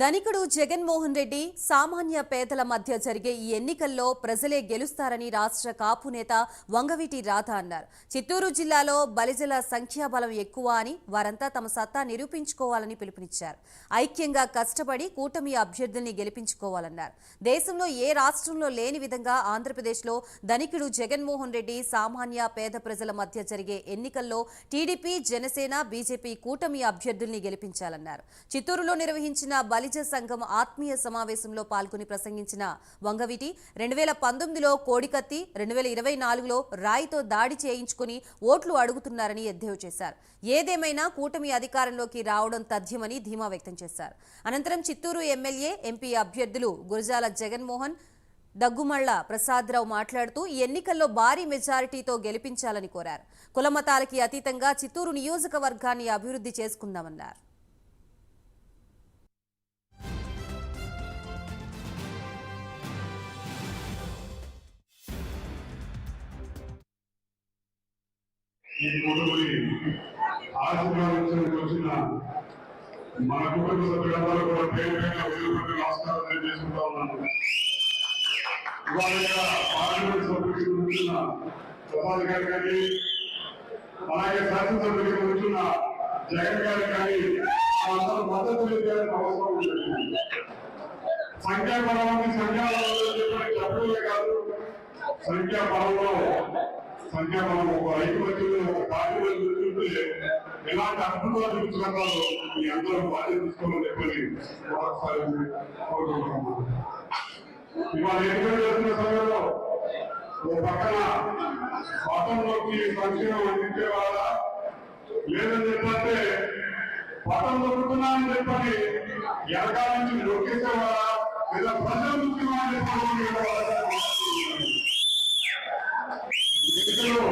ధనికుడు జగన్మోహన్ రెడ్డి సామాన్య పేదల మధ్య జరిగే ఈ ఎన్నికల్లో ప్రజలే గెలుస్తారని రాష్ట్ర కాపు నేత వంగవీటి రాధ అన్నారు. చిత్తూరు జిల్లాలో బలిజల సంఖ్యాబలం ఎక్కువ అని వారంతా తమ సత్తా నిరూపించుకోవాలని పిలుపునిచ్చారు. ఐక్యంగా కష్టపడి కూటమి అభ్యర్థుల్ని గెలిపించుకోవాలన్నారు. దేశంలో ఏ రాష్ట్రంలో లేని విధంగా ఆంధ్రప్రదేశ్లో ధనికుడు జగన్మోహన్ రెడ్డి సామాన్య పేద ప్రజల మధ్య జరిగే ఎన్నికల్లో టీడీపీ జనసేన బీజేపీ కూటమి అభ్యర్థుల్ని గెలిపించాలన్నారు. చిత్తూరులో నిర్వహించిన బలి బలిజ సంఘం ఆత్మీయ సమావేశంలో పాల్గొని ప్రసంగించిన వంగవీటి రెండు వేల పంతొమ్మిదిలో కోడికత్తి రెండు వేల ఇరవై నాలుగులో రాయితో దాడి చేయించుకుని ఓట్లు అడుగుతున్నారని ఎద్దేవు చేశారు. ఏదేమైనా కూటమి అధికారంలోకి రావడం తథ్యమని ధీమా వ్యక్తం చేశారు. అనంతరం చిత్తూరు ఎమ్మెల్యే ఎంపీ అభ్యర్థులు గురజాల జగన్మోహన్ దగ్గుమళ్ళ ప్రసాదరావు మాట్లాడుతూ ఈ ఎన్నికల్లో భారీ మెజారిటీతో గెలిపించాలని కోరారు. కులమతాలకి అతీతంగా చిత్తూరు నియోజకవర్గాన్ని అభివృద్ధి చేసుకుందామన్నారు. ఈ కుటుంబని ఆశీర్వాదించడానికి వచ్చిన మన కుటుంబ సభ్యులందరూ కూడా పేరు పేరున వదిలిపెట్టి నమస్కారం తెలియజేసుకుంటా ఉన్నాను. ఇవాళ పార్లమెంట్ సభ్యుడికి కూర్చున్న ప్రసాద్ గారు కానీ అలాగే శాసనసభ్యుడికి కూర్చున్న జగన్ గారు కానీ అందరూ మద్దతు తెలియజేయాల్సిన అవసరం ఉంటుంది సంఖ్యాబలం ఉంది సంఖ్యాబలం ఉందని చెప్పలే చెప్పడమే కాదు. సంఖ్యాబలంలో సంఖ్యాబలం ఒక ఐకమత్యంలో ఒక కార్యక్రమం చూస్తుంటే ఎలాంటి అద్భుతాలు చూపించగలరో మీ అందరూ బాధ్యత తీసుకోమని చెప్పని ఒకసారి కోరుకుంటున్నాను. ఇవాళ ఎన్నికలు చేస్తున్న సమయంలో ఓ పక్కన పట్టణంలోకి సంక్షేమం అందించే వాళ్ళ లేదని చెప్పంటే పట్టం దొరుకుతున్నా అని చెప్పని ఎనకాల నుంచి నొక్కేసేవాళ్ళ లేదా ప్రజలు ముఖ్యమైన అని చెప్పి ఎన్నికలు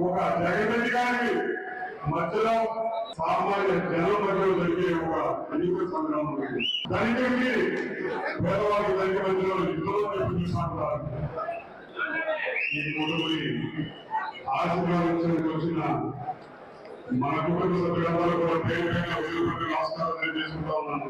ఒక జగన్ గారికి మధ్యలో సామాన్య జనం మధ్యలో జరిగే ఒక ఎన్నికల సంగ్రామం ఇది. ధనికుడికి పేదవాడి ధనిక మధ్యలో ఇద్దరు చూసుకుంటారు ఈ కుటుంబని ఆశీర్వాదించడానికి వచ్చిన మన కుటుంబ సభ్యులందరూ కూడా పేరు పేరు వదిలిపెట్టి నమస్కారం తెలియజేసుకుంటా ఉన్నాను.